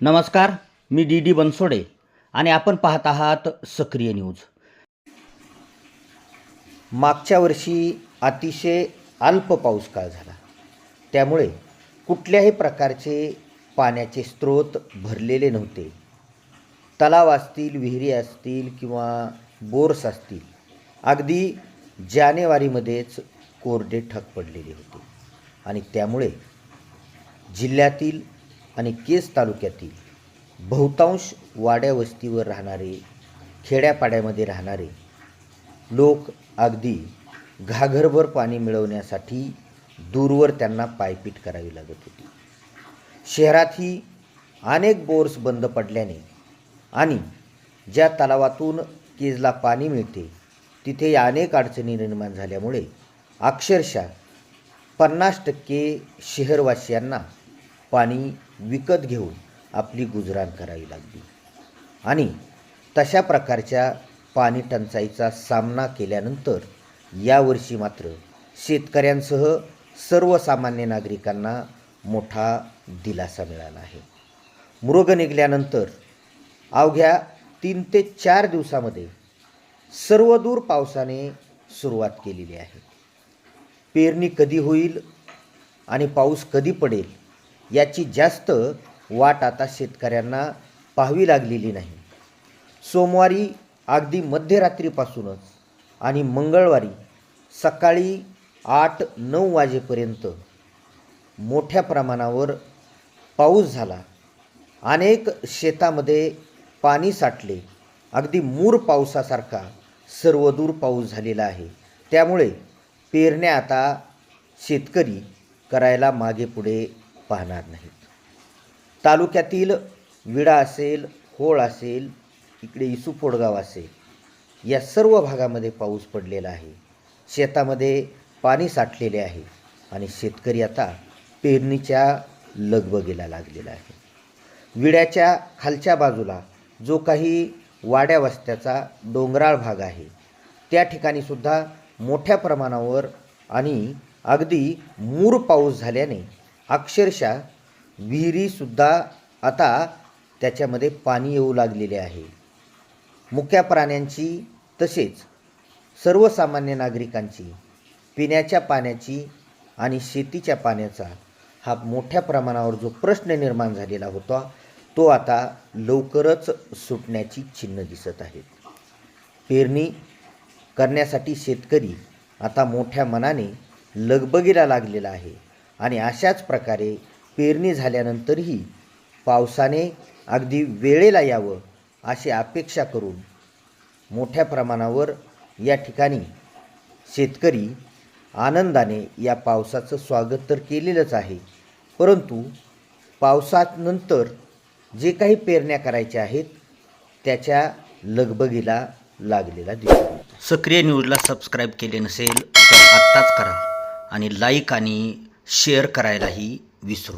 नमस्कार मी D D Bansode आणि आपण पाहत आहात सक्रिय न्यूज. मागच्या वर्षी अतिशय अल्प पाऊस काळ झाला. त्यामुळे कुठल्याही प्रकारचे पाण्याचे स्रोत भरलेले नव्हते. तलाव असतील विहिरी असतील किंवा बोर्स असतील अगदी जानेवारीमध्येच कोरडे ठक पडलेले होते. आणि त्यामुळे जिल्ह्यातील आणि केस तालुक्यातील बहुतांश वाड्या वस्तीवर राहणारे खेड्यापाड्यामध्ये राहणारे लोक अगदी घाघरभर पाणी मिळवण्यासाठी दूरवर त्यांना पायपीट करावी लागत होती. शहरातही अनेक बोर्स बंद पडल्याने आणि ज्या तलावातून केजला पाणी मिळते तिथे अनेक अडचणी निर्माण झाल्यामुळे अक्षरशः पन्नास टक्के शहरवासियांना पाणी विकत घेऊन आपली गुजराण करावी लागली. आणि तशा प्रकारच्या पाणी टंचाईचा सामना केल्यानंतर यावर्षी मात्र शेतकऱ्यांसह सर्वसामान्य नागरिकांना मोठा दिलासा मिळाला आहे. मृग निघाल्यानंतर अवघ्या तीन ते चार दिवसामध्ये सर्वदूर पावसाने सुरुवात केलेली आहे. पेरणी कधी होईल आणि पाऊस कधी पडेल याची जास्त वाट आता शेतकऱ्यांना पाहावी लागलेली नाही. सोमवारी अगदी मध्यरात्रीपासूनच आणि मंगळवारी सकाळी आठ नऊ वाजेपर्यंत मोठ्या प्रमाणावर पाऊस झाला. अनेक शेतामध्ये पाणी साठले. अगदी मूर पावसासारखा सर्वदूर पाऊस झालेला आहे. त्यामुळे पेरण्या आता शेतकरी करायला मागे पुढे पाहणार नाहीत. तालुक्यातील विडा असेल होळ असेल इकडे इसुफोडगाव असेल या सर्व भागामध्ये पाऊस पडलेला आहे. शेतामध्ये पाणी साठलेले आहे आणि शेतकरी आता पेरणीच्या लगबगीला लागलेला आहे. विड्याच्या खालच्या बाजूला जो काही वाड्या वस्त्याचा डोंगराळ भाग आहे त्या ठिकाणी सुद्धा मोठ्या प्रमाणावर आणि अगदी मूर पाऊस झाल्याने अक्षरशः विहिरीसुद्धा आता त्याच्यामध्ये पाणी येऊ लागलेले आहे. मुक्या प्राण्यांची तसेच सर्वसामान्य नागरिकांची पिण्याच्या पाण्याची आणि शेतीच्या पाण्याचा हा मोठ्या प्रमाणावर जो प्रश्न निर्माण झालेला होता तो आता लवकरच सुटण्याची चिन्ह दिसत आहेत. पेरणी करण्यासाठी शेतकरी आता मोठ्या मनाने लगबगीला लागलेला आहे. आणि अशाच प्रकारे पेरणी झाल्यानंतरही पावसाने अगदी वेळेला यावं अशी अपेक्षा करून मोठ्या प्रमाणावर या ठिकाणी शेतकरी आनंदाने या पावसाचं स्वागत तर केलेलंच आहे. परंतु पावसानंतर जे काही पेरण्या करायच्या आहेत त्याच्या लगबगीला लागलेला दिसतो. सक्रिय न्यूजला सबस्क्राईब केले नसेल तर आत्ताच करा आणि लाईक आणि शेअर करायलाही विसरू